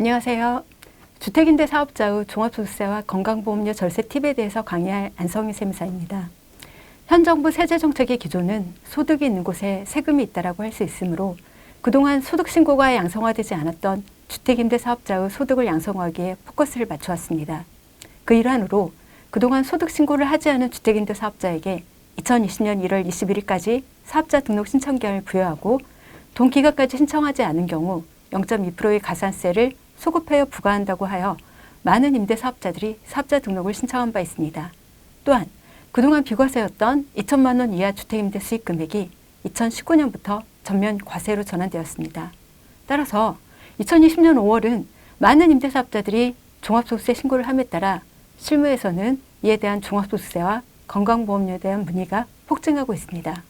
안녕하세요. 주택임대 사업자 후 종합소득세와 건강보험료 절세 팁에 대해서 강의할 안성희 세무사입니다. 현 정부 세제 정책의 기조는 소득이 있는 곳에 세금이 있다라고 할 수 있으므로 그동안 소득 신고가 양성화되지 않았던 주택임대 사업자의 소득을 양성화하기에 포커스를 맞춰왔습니다. 그 일환으로 그동안 소득 신고를 하지 않은 주택임대 사업자에게 2020년 1월 21일까지 사업자 등록 신청기한을 부여하고 동기간까지 신청하지 않은 경우 0.2%의 가산세를 소급하여 부과한다고 하여 많은 임대 사업자들이 사업자 등록을 신청한 바 있습니다. 또한 그동안 비과세였던 2천만 원 이하 주택임대 수익 금액이 2019년부터 전면 과세로 전환되었습니다. 따라서 2020년 5월은 많은 임대 사업자들이 종합소득세 신고를 함에 따라 실무에서는 이에 대한 종합소득세와 건강보험료에 대한 문의가 폭증하고 있습니다.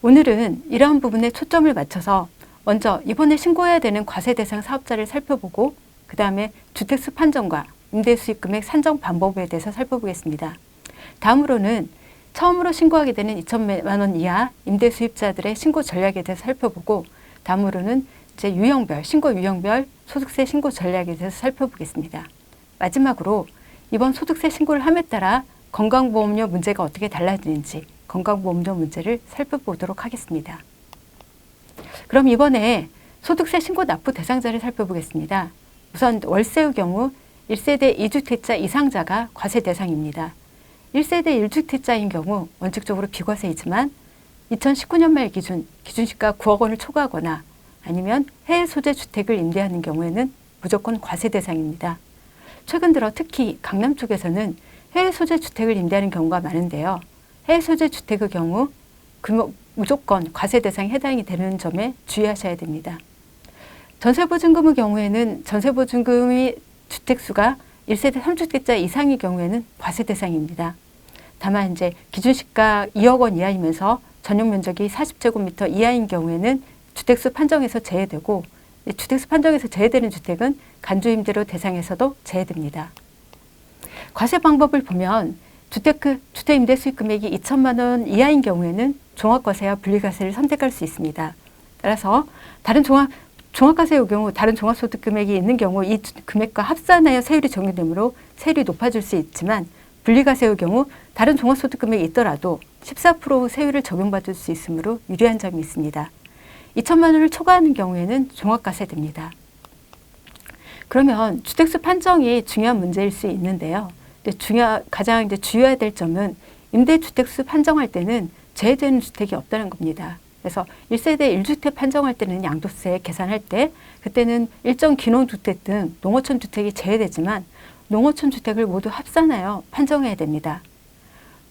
오늘은 이러한 부분에 초점을 맞춰서 먼저 이번에 신고해야 되는 과세 대상 사업자를 살펴보고 그 다음에 주택수 판정과 임대수익금액 산정 방법에 대해서 살펴보겠습니다. 다음으로는 처음으로 신고하게 되는 2천만 원 이하 임대수입자들의 신고 전략에 대해서 살펴보고 다음으로는 이제 유형별, 신고 유형별 소득세 신고 전략에 대해서 살펴보겠습니다. 마지막으로 이번 소득세 신고를 함에 따라 건강보험료 문제가 어떻게 달라지는지 건강보험료 문제를 살펴보도록 하겠습니다. 그럼 이번에 소득세 신고 납부 대상자를 살펴보겠습니다. 우선 월세의 경우 1세대 2주택자 이상자가 과세 대상입니다. 1세대 1주택자인 경우 원칙적으로 비과세이지만 2019년 말 기준 기준시가 9억 원을 초과하거나 아니면 해외 소재 주택을 임대하는 경우에는 무조건 과세 대상입니다. 최근 들어 특히 강남 쪽에서는 해외 소재 주택을 임대하는 경우가 많은데요. 해외 소재 주택의 경우 그 무조건 과세 대상에 해당이 되는 점에 주의하셔야 됩니다. 전세보증금의 경우에는 전세보증금이 주택수가 1세대 3주택자 이상의 경우에는 과세 대상입니다. 다만 이제 기준시가 2억 원 이하이면서 전용 면적이 40제곱미터 이하인 경우에는 주택수 판정에서 제외되고 주택수 판정에서 제외되는 주택은 간주임대료 대상에서도 제외됩니다. 과세 방법을 보면 주택 그 주택 임대 수익 금액이 2천만 원 이하인 경우에는 종합과세와 분리과세를 선택할 수 있습니다. 따라서 다른 종합 종합과세의 경우 다른 종합소득 금액이 있는 경우 이 금액과 합산하여 세율이 적용되므로 세율이 높아질 수 있지만 분리과세의 경우 다른 종합소득 금액이 있더라도 14% 세율을 적용받을 수 있으므로 유리한 점이 있습니다. 2천만 원을 초과하는 경우에는 종합과세됩니다. 그러면 주택수 판정이 중요한 문제일 수 있는데요. 중요 가장 이제 주의해야 될 점은 임대주택수 판정할 때는 제외되는 주택이 없다는 겁니다. 그래서 1세대 1주택 판정할 때는 양도세 계산할 때 그때는 일정 기농주택 등 농어촌 주택이 제외되지만 농어촌 주택을 모두 합산하여 판정해야 됩니다.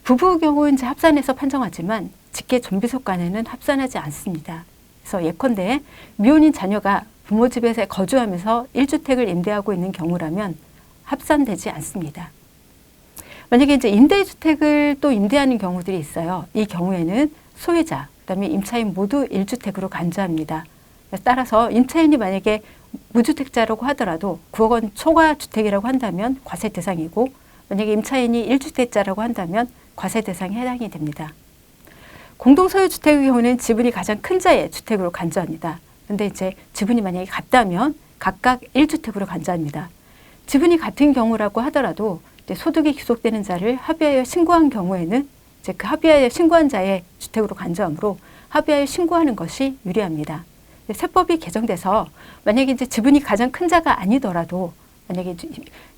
부부 경우 이제 합산해서 판정하지만 직계 존비속 간에는 합산하지 않습니다. 그래서 예컨대 미혼인 자녀가 부모 집에서 거주하면서 1주택을 임대하고 있는 경우라면 합산되지 않습니다. 만약에 이제 임대주택을 또 임대하는 경우들이 있어요. 이 경우에는 소유자, 그다음에 임차인 모두 1주택으로 간주합니다. 따라서 임차인이 만약에 무주택자라고 하더라도 9억 원 초과 주택이라고 한다면 과세 대상이고 만약에 임차인이 1주택자라고 한다면 과세 대상에 해당이 됩니다. 공동소유 주택의 경우는 지분이 가장 큰 자의 주택으로 간주합니다. 근데 이제 지분이 만약에 같다면 각각 1주택으로 간주합니다. 지분이 같은 경우라고 하더라도 소득이 귀속되는 자를 합의하여 신고한 경우에는 이제 그 합의하여 신고한 자의 주택으로 간주하므로 합의하여 신고하는 것이 유리합니다. 세법이 개정돼서 만약에 이제 지분이 가장 큰 자가 아니더라도 만약에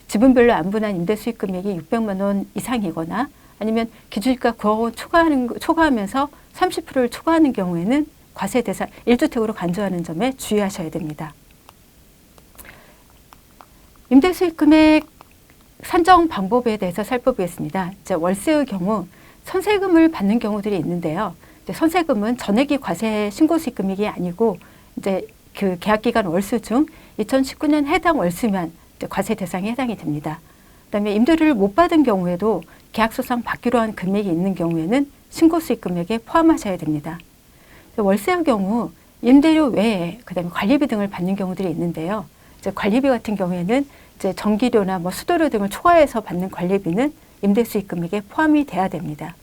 지분별로 안분한 임대 수익 금액이 600만 원 이상이거나 아니면 기준가 9억 원 초과하는 초과하면서 30%를 초과하는 경우에는 과세 대상 1주택으로 간주하는 점에 주의하셔야 됩니다. 임대 수익 금액 산정 방법에 대해서 살펴보겠습니다. 이제 월세의 경우 선세금을 받는 경우들이 있는데요. 이제 선세금은 전액이 과세 신고 수익 금액이 아니고 이제 그 계약 기간 월수 중 2019년 해당 월수면 과세 대상에 해당이 됩니다. 그다음에 임대료를 못 받은 경우에도 계약서상 받기로 한 금액이 있는 경우에는 신고 수익 금액에 포함하셔야 됩니다. 월세의 경우 임대료 외에 그다음에 관리비 등을 받는 경우들이 있는데요. 관리비 같은 경우에는 이제 전기료나 뭐 수도료 등을 초과해서 받는 관리비는 임대 수익 금액에 포함이 돼야 됩니다.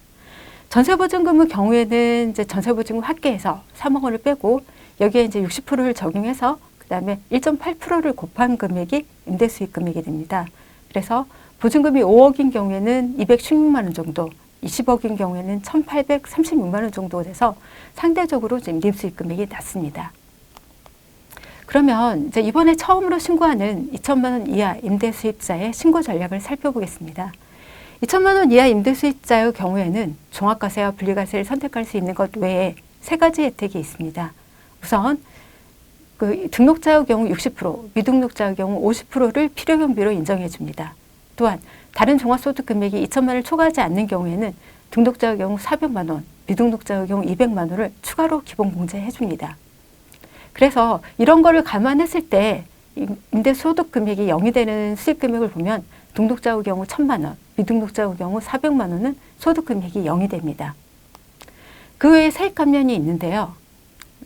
전세보증금의 경우에는 이제 전세보증금 합계해서 3억 원을 빼고 여기에 이제 60%를 적용해서 그다음에 1.8%를 곱한 금액이 임대 수익 금액이 됩니다. 그래서 보증금이 5억인 경우에는 216만 원 정도, 20억인 경우에는 1,836만 원 정도 돼서 상대적으로 좀 임대 수익 금액이 낮습니다. 그러면 이제 이번에 처음으로 신고하는 2천만 원 이하 임대 수입자의 신고 전략을 살펴보겠습니다. 2천만 원 이하 임대 수입자의 경우에는 종합과세와 분리과세를 선택할 수 있는 것 외에 세 가지 혜택이 있습니다. 우선 그 등록자의 경우 60%, 미등록자의 경우 50%를 필요 경비로 인정해 줍니다. 또한 다른 종합소득 금액이 2천만 원을 초과하지 않는 경우에는 등록자의 경우 400만 원, 미등록자의 경우 200만 원을 추가로 기본 공제해 줍니다. 그래서 이런 거를 감안했을 때 임대 소득 금액이 0이 되는 수입 금액을 보면 등록자의 경우 1천만 원, 미등록자의 경우 400만 원은 소득 금액이 0이 됩니다. 그 외에 세입 감면이 있는데요.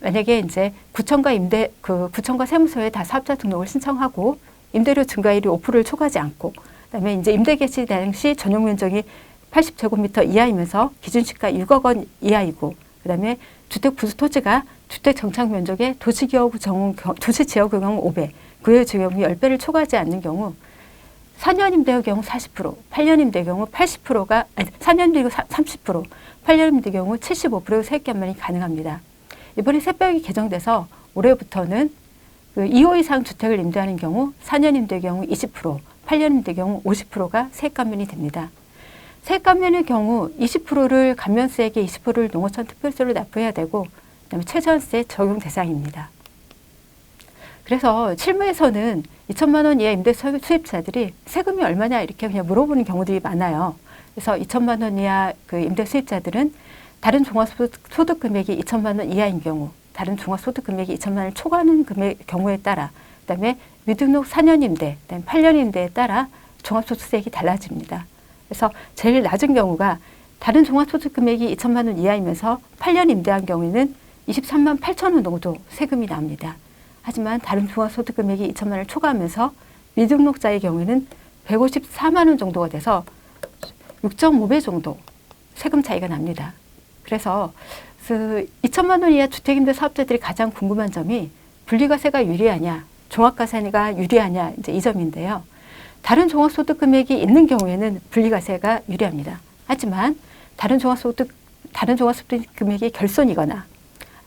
만약에 이제 구청과 임대 그 구청과 세무서에 다 사업자 등록을 신청하고 임대료 증가율이 5%를 초과하지 않고 그다음에 이제 임대 개시 당시 전용 면적이 80제곱미터 이하이면서 기준 시가 6억 원 이하이고 그다음에 주택 부수 토지가 주택 정착 면적의 도시 기업 경우 도시 지역의 경우 5배, 그외 지역이 10배를 초과하지 않는 경우 4년 임대의 경우 40%, 8년 임대의 경우 80%가 아니 4년 임대의 경우 30%, 8년 임대의 경우 75%의 세액 감면이 가능합니다. 이번에 세법이 개정돼서 올해부터는 그 2호 이상 주택을 임대하는 경우 4년 임대의 경우 20%, 8년 임대의 경우 50%가 세액 감면이 됩니다. 세액 감면의 경우 20%를 감면세액의 20%를 농어촌 특별세로 납부해야 되고 그다음에 최저세 적용 대상입니다. 그래서 실무에서는 2천만 원 이하 임대 수입자들이 세금이 얼마냐 이렇게 그냥 물어보는 경우들이 많아요. 그래서 2천만 원 이하 그 임대 수입자들은 다른 종합소득 금액이 2천만 원 이하인 경우, 다른 종합소득 금액이 2천만 원을 초과하는 금액 경우에 따라, 그다음에 미등록 4년 임대, 그다음에 8년 임대에 따라 종합소득세액이 달라집니다. 그래서 제일 낮은 경우가 다른 종합소득 금액이 2천만 원 이하이면서 8년 임대한 경우에는 23만 8천 원 정도 세금이 납니다. 하지만 다른 종합소득 금액이 2천만 원을 초과하면서 미등록자의 경우에는 154만 원 정도가 돼서 6.5배 정도 세금 차이가 납니다. 그래서 그 2천만 원 이하 주택임대 사업자들이 가장 궁금한 점이 분리과세가 유리하냐, 종합과세가 유리하냐 이제 이 점인데요. 다른 종합소득 금액이 있는 경우에는 분리과세가 유리합니다. 하지만 다른 종합소득 다른 종합소득 금액이 결손이거나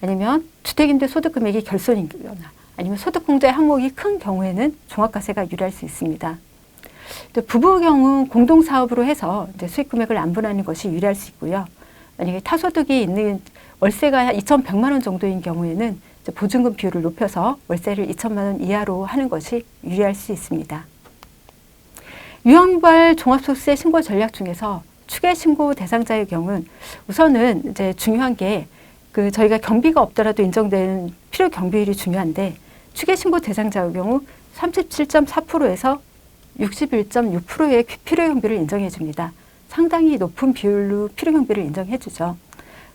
아니면 주택임대 소득 금액이 결손이거나 아니면 소득공제 항목이 큰 경우에는 종합과세가 유리할 수 있습니다. 부부 경우 공동사업으로 해서 이제 수익 금액을 안분하는 것이 유리할 수 있고요. 만약에 타소득이 있는 월세가 2,100만 원 정도인 경우에는 보증금 비율을 높여서 월세를 2천만 원 이하로 하는 것이 유리할 수 있습니다. 유형발 종합소득세 신고 전략 중에서 추계 신고 대상자의 경우는 우선은 이제 중요한 게 그 저희가 경비가 없더라도 인정되는 필요 경비율이 중요한데 추계 신고 대상자의 경우 37.4%에서 61.6%의 필요 경비를 인정해 줍니다. 상당히 높은 비율로 필요 경비를 인정해 주죠.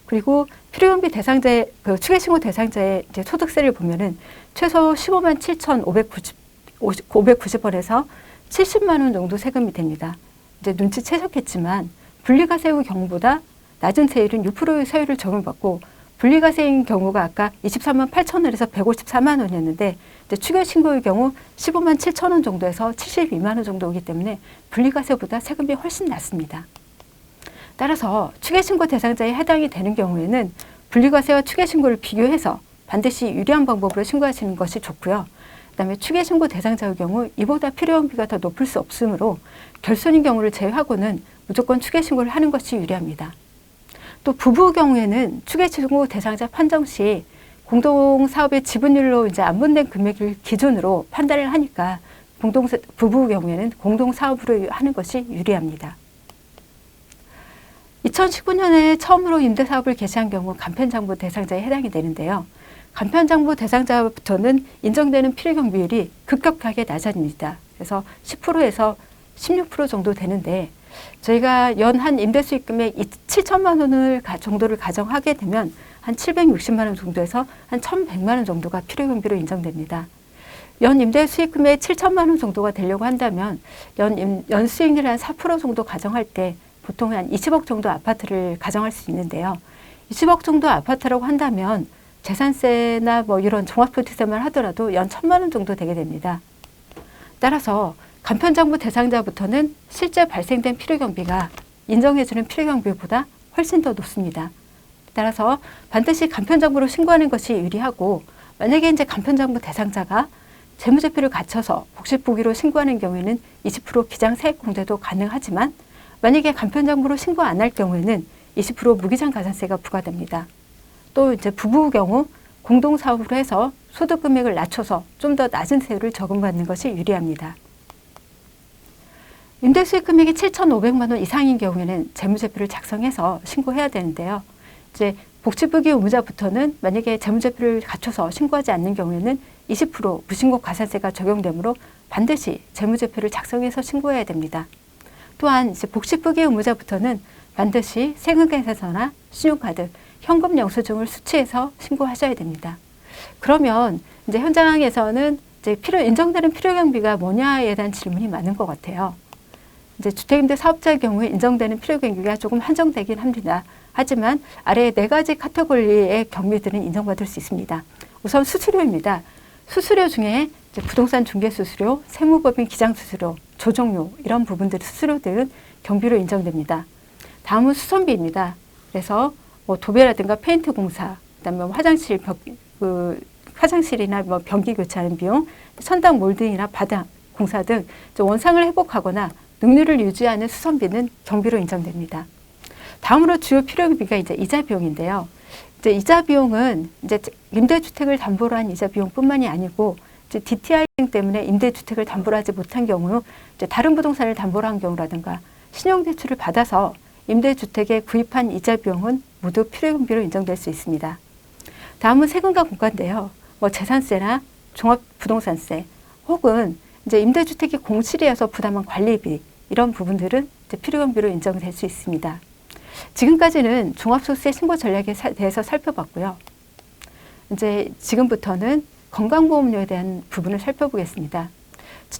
그리고 필요 경비 대상자의 그 추계 신고 대상자의 이제 소득세를 보면은 최소 15만 7,590 590원에서 70만 원 정도 세금이 됩니다. 이제 눈치채셨겠지만 분리과세의 경우보다 낮은 세율은 6%의 세율을 적용받고 분리과세인 경우가 아까 23만 8천 원에서 154만 원이었는데 추가 신고의 경우 15만 7천 원 정도에서 72만 원 정도 오기 때문에 분리과세보다 세금이 훨씬 낮습니다. 따라서 추계신고 대상자에 해당이 되는 경우에는 분리과세와 추계신고를 비교해서 반드시 유리한 방법으로 신고하시는 것이 좋고요. 그다음에 추계신고 대상자의 경우 이보다 필요형비가 더 높을 수 없으므로 결손인 경우를 제외하고는 무조건 추계신고를 하는 것이 유리합니다. 또 부부 경우에는 추계신고 대상자 판정 시 공동 사업의 지분율로 이제 안분된 금액을 기준으로 판단을 하니까 공동 부부 경우에는 공동 사업으로 하는 것이 유리합니다. 2019년에 처음으로 임대사업을 개시한 경우 간편장부 대상자에 해당이 되는데요. 간편장부 대상자부터는 인정되는 필요경 비율이 급격하게 낮아집니다. 그래서 10%에서 16% 정도 되는데 저희가 연한 임대 수익 금액 7천만 원을 정도를 가정하게 되면 한 760만 원 정도에서 한 1,100만 원 정도가 필요 경비로 인정됩니다. 연 임대 수익 금액 7천만 원 정도가 되려고 한다면 연, 연 수익률 한4% 정도 가정할 때 보통 한 20억 정도 아파트를 가정할 수 있는데요. 20억 정도 아파트라고 한다면 재산세나 뭐 이런 종합소득세만 하더라도 연 천만 원 정도 되게 됩니다. 따라서 간편정부 대상자부터는 실제 발생된 필요경비가 인정해주는 필요경비보다 훨씬 더 높습니다. 따라서 반드시 간편정부로 신고하는 것이 유리하고 만약에 이제 간편정부 대상자가 재무제표를 갖춰서 복식부기로 신고하는 경우에는 20% 기장 세액 공제도 가능하지만 만약에 간편정부로 신고 안 할 경우에는 20% 무기장 가산세가 부과됩니다. 또 이제 부부 경우 공동 사업으로 해서 소득 금액을 낮춰서 좀 더 낮은 세율을 적용받는 것이 유리합니다. 임대 수익 금액이 7,500만 원 이상인 경우에는 재무제표를 작성해서 신고해야 되는데요. 이제 복지부기 의무자부터는 만약에 재무제표를 갖춰서 신고하지 않는 경우에는 20% 무신고 가산세가 적용되므로 반드시 재무제표를 작성해서 신고해야 됩니다. 또한 이제 복지부기 의무자부터는 반드시 세금계산서나 신용카드, 현금 영수증을 수취해서 신고하셔야 됩니다. 그러면 이제 현장에서는 이제 필요 인정되는 필요 경비가 뭐냐에 대한 질문이 많은 것 같아요. 이제 주택임대 사업자의 경우에 인정되는 필요 경비가 조금 한정되긴 합니다. 하지만 아래 네 가지 카테고리의 경비들은 인정받을 수 있습니다. 우선 수수료입니다. 수수료 중에 부동산 중개 수수료, 세무법인 기장 수수료, 조정료 이런 부분들 수수료들은 경비로 인정됩니다. 다음은 수선비입니다. 그래서 뭐 도배라든가 페인트 공사, 그다음에 뭐 화장실 벽, 그 화장실이나 뭐 변기 교체하는 비용, 천당 몰딩이나 바닥 공사 등 원상을 회복하거나 능률을 유지하는 수선비는 경비로 인정됩니다. 다음으로 주요 필요비가 이제 이자 비용인데요. 이제 이자 비용은 이제 임대주택을 담보로 한 이자 비용뿐만이 아니고 이제 DTI 때문에 임대주택을 담보로 하지 못한 경우 이제 다른 부동산을 담보로 한 경우라든가 신용대출을 받아서 임대주택에 구입한 이자 비용은 모두 필요경비로 인정될 수 있습니다. 다음은 세금과 공과인데요. 뭐 재산세나 종합부동산세 혹은 이제 임대주택이 공실이어서 부담한 관리비 이런 부분들은 필요경비로 인정될 수 있습니다. 지금까지는 종합소득세 신고 전략에 대해서 살펴봤고요. 이제 지금부터는 건강보험료에 대한 부분을 살펴보겠습니다.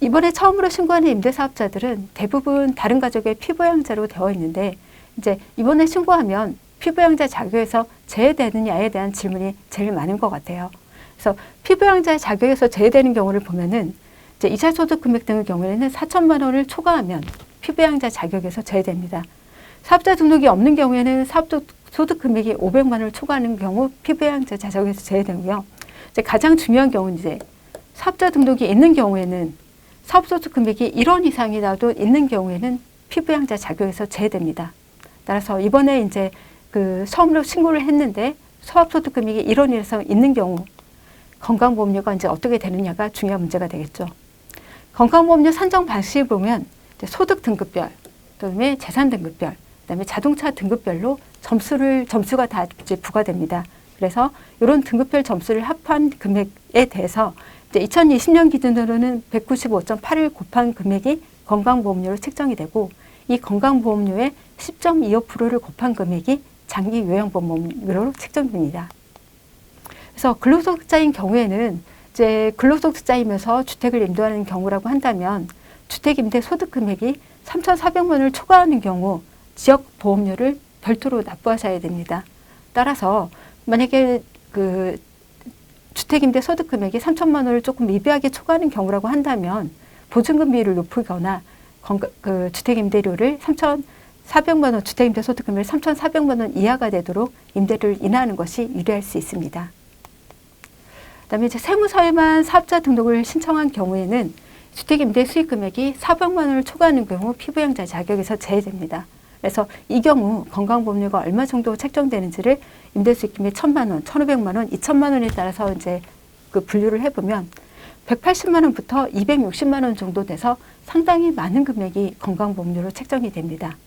이번에 처음으로 신고하는 임대사업자들은 대부분 다른 가족의 피부양자로 되어 있는데 이제 이번에 신고하면 피부양자 자격에서 제외되느냐에 대한 질문이 제일 많은 것 같아요. 그래서 피부양자 자격에서 제외되는 경우를 보면은 이제 이자 소득 금액 등의 경우에는 4천만 원을 초과하면 피부양자 자격에서 제외됩니다. 사업자 등록이 없는 경우에는 사업자 소득 금액이 500만 원을 초과하는 경우 피부양자 자격에서 제외되고요. 이제 가장 중요한 경우는 이제 사업자 등록이 있는 경우에는 사업소득 금액이 1원 이상이라도 있는 경우에는 피부양자 자격에서 제외됩니다. 따라서 이번에 이제 그 처음으로 신고를 했는데 사업소득 금액이 1원 이상 있는 경우 건강보험료가 이제 어떻게 되느냐가 중요한 문제가 되겠죠. 건강보험료 산정 방식을 보면 소득 등급별, 그다음에 재산 등급별, 그다음에 자동차 등급별로 점수를 점수가 다 이제 부과됩니다. 그래서 이런 등급별 점수를 합한 금액에 대해서 이제 2020년 기준으로는 195.8을 곱한 금액이 건강보험료로 책정이 되고 이 건강보험료의 10.25%를 곱한 금액이 장기 요양보험료로 책정됩니다. 그래서 근로소득자인 경우에는 이제 근로소득자이면서 주택을 임대하는 경우라고 한다면 주택임대 소득 금액이 3,400만 원을 초과하는 경우 지역 보험료를 별도로 납부하셔야 됩니다. 따라서 만약에 그 주택임대 소득 금액이 3천만 원을 조금 미비하게 초과하는 경우라고 한다면 보증금비를 높이거나 그 주택임대료를 3,400만 원 주택임대 소득 금액 3,400만 원 이하가 되도록 임대를 인하하는 것이 유리할 수 있습니다. 그다음에 이제 세무서에만 사업자 등록을 신청한 경우에는 주택임대 수익 금액이 400만 원을 초과하는 경우 피부양자 자격에서 제외됩니다. 그래서 이 경우 건강보험료가 얼마 정도 책정되는지를 임대수익금액 천만 원, 천오백만 원, 이천만 원에 따라서 이제 그 분류를 해보면 180만 원부터 260만 원 정도 돼서 상당히 많은 금액이 건강보험료로 책정이 됩니다.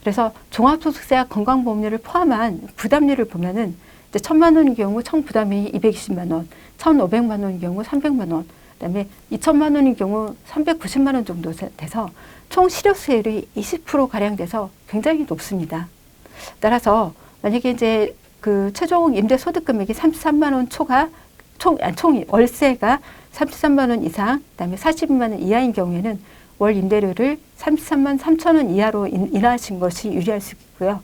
그래서 종합소득세와 건강보험료를 포함한 부담률을 보면은 이제 천만 원의 경우 총 부담이 220만 원, 천오백만 원의 경우 300만 원, 그다음에 2천만 원의 경우 390만 원 정도 돼서 총 실효수율이 20% 가량 돼서 굉장히 높습니다. 따라서 만약에 이제 그 최종 임대 소득 금액이 33만 원 초과 총, 아니, 총 월세가 33만 원 이상, 그다음에 42만 원 이하인 경우에는 월 임대료를 33만 3천 원 이하로 인- 인하하신 것이 유리할 수 있고요.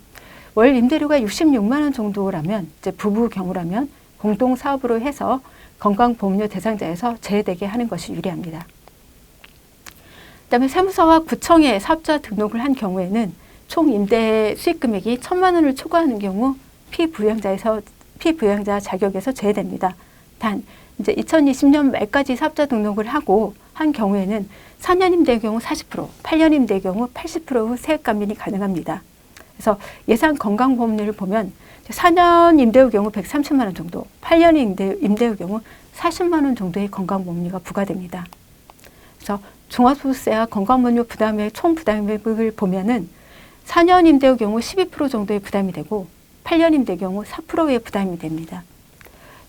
월 임대료가 66만 원 정도라면 이제 부부 경우라면 공동 사업으로 해서 건강보험료 대상자에서 제외되게 하는 것이 유리합니다. 그다음에 세무서와 구청에 사업자 등록을 한 경우에는 총 임대 수익 금액이 천만 원을 초과하는 경우 피부양자에서 피부양자 자격에서 제외됩니다. 단 이제 2020년 말까지 사업자 등록을 하고 한 경우에는 4년 임대의 경우 40%, 8년 임대의 경우 80% 세액 감면이 가능합니다. 그래서 예상 건강보험료를 보면 4년 임대의 경우 130만 원 정도, 8년 임대, 임대의 경우 40만 원 정도의 건강보험료가 부과됩니다. 그래서 종합소득세와 건강보험료 부담의 총 부담액을 보면은 4년 임대의 경우 12% 정도의 부담이 되고 8년 임대의 경우 4%의 부담이 됩니다.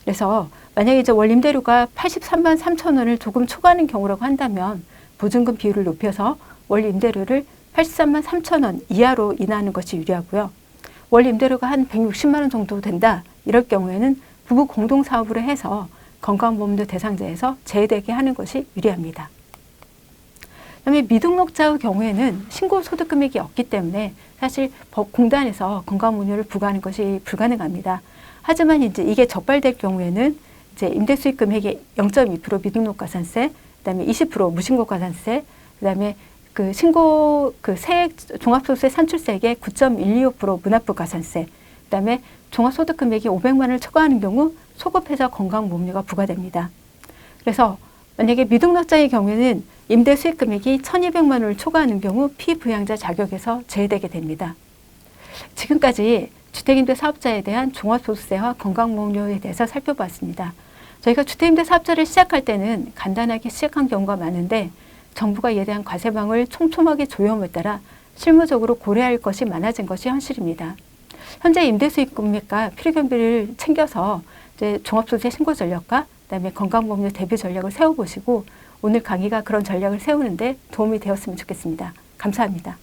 그래서 만약에 이제 월 임대료가 83만 3천 원을 조금 초과하는 경우라고 한다면 보증금 비율을 높여서 월 임대료를 83만 3천 원 이하로 인하하는 것이 유리하고요. 월 임대료가 한 160만 원 정도 된다. 이럴 경우에는 부부 공동 사업으로 해서 건강보험료 대상자에서 제외되게 하는 것이 유리합니다. 그다음에 미등록자의 경우에는 신고 소득 금액이 없기 때문에 사실 법 공단에서 건강보험료를 부과하는 것이 불가능합니다. 하지만 이제 이게 적발될 경우에는 이제 임대 수익 금액의 0.2% 미등록 가산세, 그다음에 20% 무신고 가산세, 그다음에 그 신고 그 세액 종합소득세 산출세액의 9.125% 문화부 가산세, 그다음에 종합소득 금액이 500만 원을 초과하는 경우 소급해서 건강보험료가 부과됩니다. 그래서 만약에 미등록자의 경우에는 임대 수익 금액이 1,200만 원을 초과하는 경우 피부양자 자격에서 제외되게 됩니다. 지금까지 주택임대 사업자에 대한 종합소득세와 건강보험료에 대해서 살펴봤습니다. 저희가 주택임대 사업자를 시작할 때는 간단하게 시작한 경우가 많은데 정부가 이에 대한 과세방을 촘촘하게 조여옴에 따라 실무적으로 고려할 것이 많아진 것이 현실입니다. 현재 임대수익 금액과 필요경비를 챙겨서 이제 종합소득세 신고 전략과 그다음에 건강보험료 대비 전략을 세워보시고 오늘 강의가 그런 전략을 세우는데 도움이 되었으면 좋겠습니다. 감사합니다.